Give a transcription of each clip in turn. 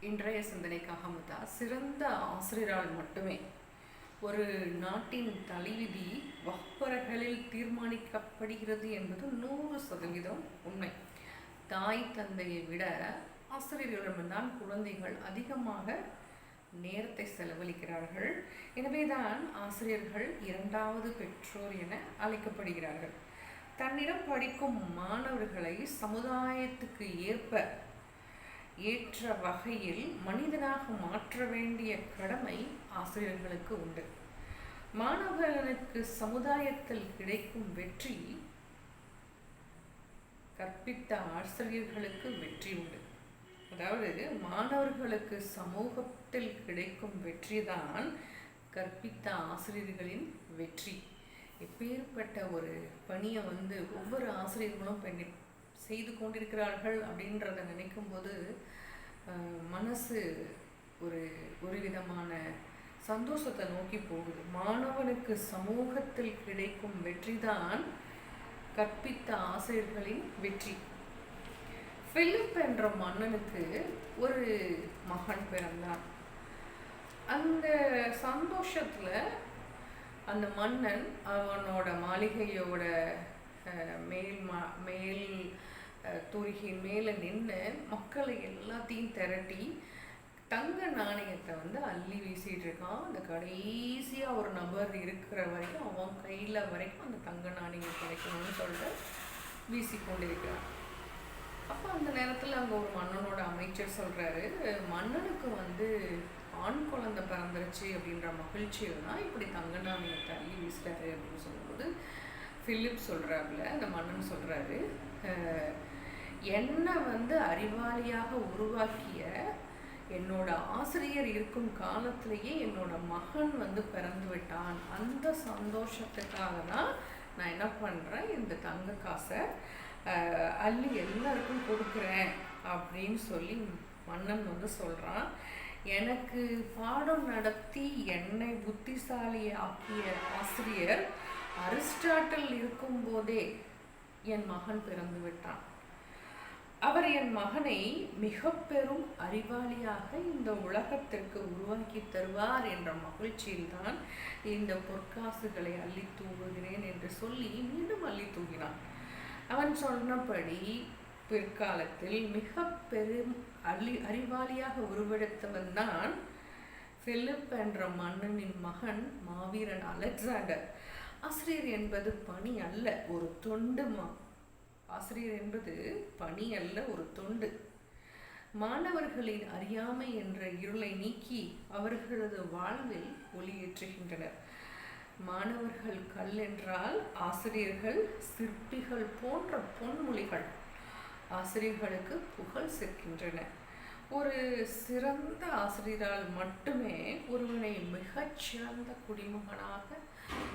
இன்றைய சிந்தனைக்காக முத்தா சிறந்த ஆசிரியரால் மட்டுமே ஒரு நாட்டின் தலைவிதி வகுப்பறைகளில் தீர்மானிக்கப்படுகிறது என்பது நூறு சதவீதம் உண்மை. தாய் தந்தையை விட ஆசிரியர்களிடம்தான் குழந்தைகள் அதிகமாக நேரத்தை செலவழிக்கிறார்கள். எனவேதான் ஆசிரியர்கள் இரண்டாவது பெற்றோர் என அழைக்கப்படுகிறார்கள். தன்னிடம் படிக்கும் மாணவர்களை சமுதாயத்துக்கு ஏற்ப ஏற்ற வகையில் மனிதனாக மாற்ற வேண்டிய கடமை ஆசிரியர்களுக்கு உண்டு. மாணவர்களுக்கு சமுதாயத்தில் கிடைக்கும் வெற்றி கற்பித்த ஆசிரியர்களுக்கு வெற்றி உண்டு. அதாவது மாணவர்களுக்கு சமூகத்தில் கிடைக்கும் வெற்றிதான் கற்பித்த ஆசிரியர்களின் வெற்றி. எப்பேற்பட்ட ஒரு பணியை வந்து ஒவ்வொரு ஆசிரியர்களும் பண்ணி செய்து கொண்டிருக்கிறார்கள் அப்படின்றத நினைக்கும் போது மனசு ஒரு ஒரு விதமான சந்தோஷத்தை நோக்கி போகுது. மாணவனுக்கு சமூகத்தில் கிடைக்கும் வெற்றிதான் கற்பித்த ஆசிரியர்களின் வெற்றி. பிலிப் என்ற மன்னனுக்கு ஒரு மகன் பிறந்தான். அந்த சந்தோஷத்துல அந்த மன்னன் அவனோட மாளிகையோட மேல் மா மேல் தூரிகையின் மேலே நின்று மக்களை எல்லாத்தையும் திரட்டி தங்க நாணயத்தை வந்து அள்ளி வீசிகிட்டு இருக்கான் அந்த கடைசியாக ஒரு நபர் இருக்கிற வரைக்கும் அவன் கையில் வரைக்கும் அந்த தங்க நாணயம் கிடைக்கணும்னு சொல்லிட்டு வீசி கொண்டிருக்கிறான். அப்போ அந்த நேரத்தில் அங்கே ஒரு மன்னனோட அமைச்சர் சொல்கிறாரு மன்னனுக்கு வந்து ஆண் குழந்தை பிறந்துருச்சு அப்படின்ற மகிழ்ச்சியில் தான் இப்படி தங்க நாணயத்தை அள்ளி வீசிட்டாரு அப்படின்னு சொல்லும்போது ஃபிலிப் சொல்கிறாப்புல அந்த மன்னன் சொல்கிறாரு என்னை வந்து அறிவாளியாக உருவாக்கிய என்னோட ஆசிரியர் இருக்கும் காலத்திலேயே என்னோட மகன் வந்து பிறந்து விட்டான். அந்த சந்தோஷத்துக்காக தான் நான் என்ன பண்ணுறேன் இந்த தங்க காசை அள்ளி எல்லாருக்கும் கொடுக்குறேன் அப்படின்னு சொல்லி மன்னன் வந்து சொல்கிறான் எனக்கு பாடம் நடத்தி என்னை புத்திசாலி ஆக்கிய ஆசிரியர் அரிஸ்டாட்டில் இருக்கும்போதே என் மகன் பிறந்து விட்டான். அவர் என் மகனை மிக பெரும் அறிவாளியாக இந்த உலகத்திற்கு உருவாக்கி தருவார் என்ற மகிழ்ச்சியில்தான் இந்த பொற்காசுகளை அள்ளி தூங்குகிறேன் என்று சொல்லி மீண்டும் அள்ளி தூங்கினான். அவன் சொன்னபடி பிற்காலத்தில் மிக பெரும் அள்ளி அறிவாளியாக உருவெடுத்தவன் தான் பிலிப் என்ற மன்னனின் மகன் மாவீரன் அலெக்சாண்டர். ஆசிரியர் என்பது பணி அல்ல ஒரு தொண்டு மா ஆசிரியர் என்பது பணி அல்ல ஒரு தொண்டு. மாணவர்களின் அறியாமை என்ற இருளை நீக்கி அவர்களது வாழ்வில் ஒளியேற்றுகின்றனர் மாணவர்கள் கல் என்றால் ஆசிரியர்கள் சிற்பிகள் போன்ற பொன்மொழிகள். ஆசிரியர்களுக்கு புகழ் சேர்க்கின்றன. ஒரு சிறந்த ஆசிரியரால் மட்டுமே ஒருவனை மிகச்சிறந்த குடிமகனாக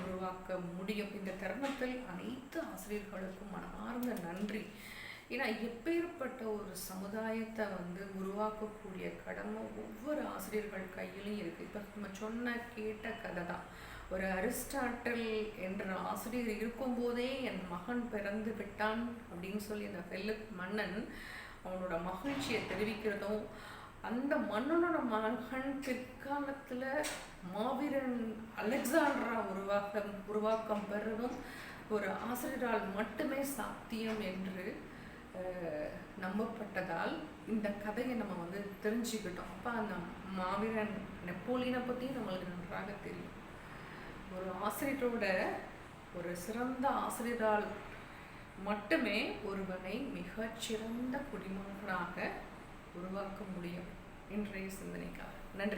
உருவாக்க முடியும். இந்த தருணத்தில் அனைத்து ஆசிரியர்களுக்கும் மனமார்ந்த நன்றி. ஏன்னா எப்பேற்பட்ட ஒரு சமுதாயத்தை வந்து உருவாக்கக்கூடிய கடமை ஒவ்வொரு ஆசிரியர்கள் கையிலையும் இருக்குது இப்போ நம்ம சொன்ன கேட்ட கதை தான். ஒரு அரிஸ்டாட்டில் என்ற ஆசிரியர் இருக்கும்போதே என் மகன் பிறந்து விட்டான் அப்படின்னு சொல்லி அந்த பெல்லு மன்னன் அவனோட மகிழ்ச்சியை தெரிவிக்கிறதும் அந்த மன்னனோட மகன் பிற்காலத்தில் மாவீரன் அலெக்சாண்ட்ரா உருவாக்கம் உருவாக்கம் பெறதும் ஒரு ஆசிரியரால் மட்டுமே சாத்தியம் என்று நம்பப்பட்டதால் இந்த கதையை நம்ம வந்து தெரிஞ்சுக்கிட்டோம். அப்போ அந்த மாவீரன் நெப்போலியனை பற்றி நம்மளுக்கு நன்றாக தெரியும். ஒரு ஆசிரியரோட ஒரு சிறந்த ஆசிரியரால் மட்டுமே ஒருவனை மிகச்சிறந்த குடிமகனாக உருவாக்க முடியும் இன்றைய சிந்தனைக்காக. நன்றி.